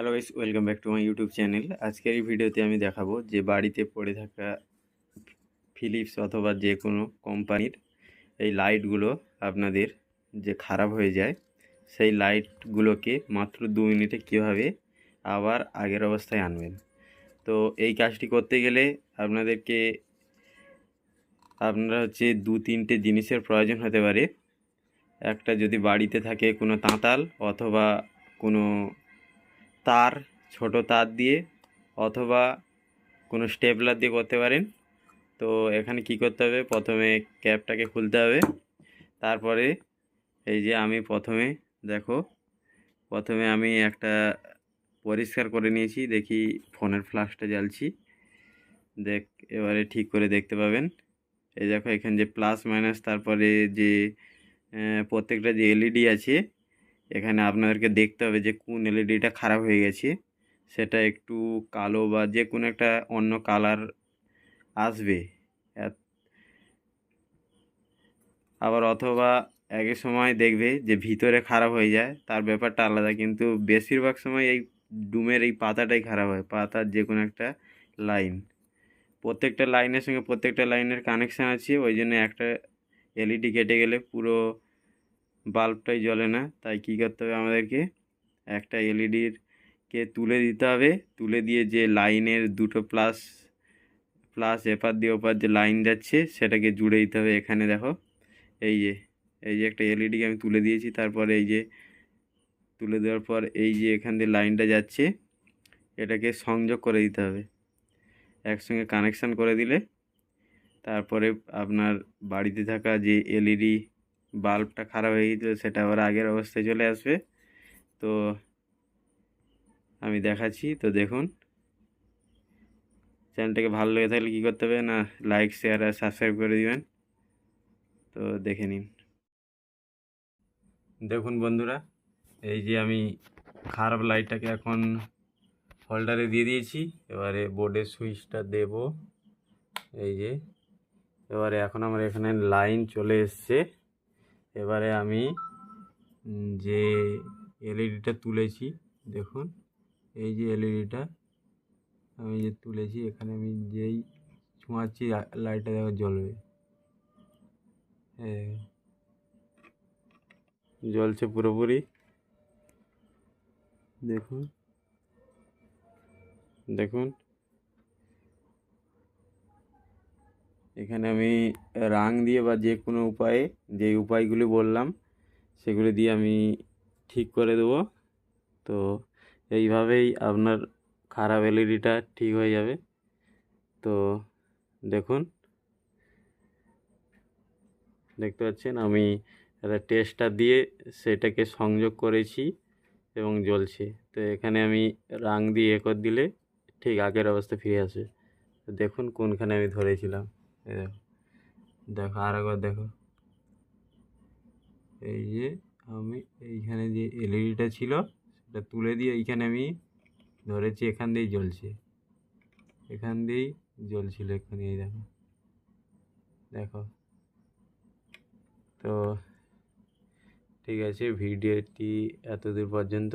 Hello guys welcome back to my YouTube channel আজকের এই ভিডিওতে আমি দেখাবো যে বাড়িতে পড়ে থাকা ফিলিপস অথবা যে কোনো কোম্পানির এই লাইটগুলো আপনাদের যে খারাপ হয়ে যায়, সেই লাইটগুলোকে মাত্র দু মিনিটে কীভাবে আবার আগের অবস্থায় আনবেন? তো এই কাজটি করতে গেলে আপনাদেরকে আপনারা হচ্ছে দু তিনটে জিনিসের প্রয়োজন হতে পারে। একটা যদি বাড়িতে থাকে কোনো তাঁতাল অথবা কোনো তার, ছোট তার দিয়ে অথবা কোনো স্টেপলার দিয়ে করতে পারেন। তো এখানে কি করতে হবে? প্রথমে ক্যাপটাকে খুলতে হবে। তারপরে এই যে আমি প্রথমে, দেখো, প্রথমে আমি একটা পরিষ্কার করে নিয়েছি। দেখি ফোনের ফ্লাশটা জ্বালছি। দেখ, এবারে ঠিক করে দেখতে পাবেন। এই দেখো, এখানে যে প্লাস মাইনাস, তারপরে যে প্রত্যেকটা যে এলইডি আছে এখানে আপনাদেরকে দেখতে হবে যে কোন এলইডিটা খারাপ হয়ে গেছে। সেটা একটু কালো বা যে কোনো একটা অন্য কালার আসবে। আবার অথবা একই সময় দেখবে যে ভিতরে খারাপ হয়ে যায়, তার ব্যাপারটা আলাদা। কিন্তু বেশিরভাগ সময় এই ডুমের এই পাতাটাই খারাপ হয় পাতার যে কোনো একটা লাইন প্রত্যেকটা লাইনের সঙ্গে প্রত্যেকটা লাইনের কানেকশান আছে, ওই জন্য একটা এলইডি কেটে গেলে পুরো বাল্বটাই জ্বলে না। তাই কী করতে হবে আমাদেরকে? একটা এলইডির কে তুলে দিতে হবে। তুলে দিয়ে যে লাইনের দুটো প্লাস প্লাস এপার দিয়ে ওপার যে লাইন যাচ্ছে, সেটাকে জুড়ে দিতে হবে এখানে দেখো। এই যে এই যে একটা এলইডিকে আমি তুলে দিয়েছি। তারপরে এই যে, তুলে দেওয়ার পর এই যে এখান দিয়ে লাইনটা যাচ্ছে, এটাকে সংযোগ করে দিতে হবে। একসঙ্গে কানেকশান করে দিলে, তারপরে আপনার বাড়িতে থাকা যে এলইডি বাল্বটা খারাপ হয়ে গিয়েছিল সেটা আবার আগের অবস্থায় চলে আসবে। তো আমি দেখাচ্ছি, তো দেখুন। চ্যানেলটাকে ভালো লেগে থাকলে কী করতে হবে না লাইক শেয়ার আর সাবস্ক্রাইব করে দিবেন। তো দেখে নিন। দেখুন বন্ধুরা, এই যে আমি খারাপ লাইটটাকে এখন হোল্ডারে দিয়ে দিয়েছি। এবারে বোর্ডের সুইচটা দেব। এই যে, এবারে এখন আমার এখানে লাইন চলে এসছে। এবারে আমি যে এলইডিটা তুলেছি, দেখুন, এই যে এলইডিটা আমি যে তুলেছি, এখানে আমি যেই ছোঁয়াচ্ছি লাইটটা দেখো জ্বলবে। জ্বলছে পুরোপুরি। দেখুন দেখুন এখানে আমি রাং দিয়ে বা যে কোনো উপায়ে যে উপায়গুলি বললাম, সেগুলি দিয়ে আমি ঠিক করে দেবো। তো এইভাবেই আপনার খারাপ এলইডিটা ঠিক হয়ে যাবে। তো দেখুন, দেখতে পাচ্ছেন আমি একটা টেস্টার দিয়ে সেটাকে সংযোগ করেছি এবং জ্বলছে। তো এখানে আমি রাং দিয়ে একর দিলে ঠিক আগের অবস্থা ফিরে আসে। দেখুন কোনখানে আমি ধরেছিলাম। দেখো, আর একবার দেখো। এই যে আমি এইখানে যে এলইডিটা ছিল, সেটা তুলে দিয়ে এইখানে আমি ধরেছি, এখান দিয়েই জ্বলছে। এখান দিয়েই জ্বলছিল এক্ষুনি, এই দেখো। দেখো। তো ঠিক আছে, ভিডিওটি এতদূর পর্যন্ত।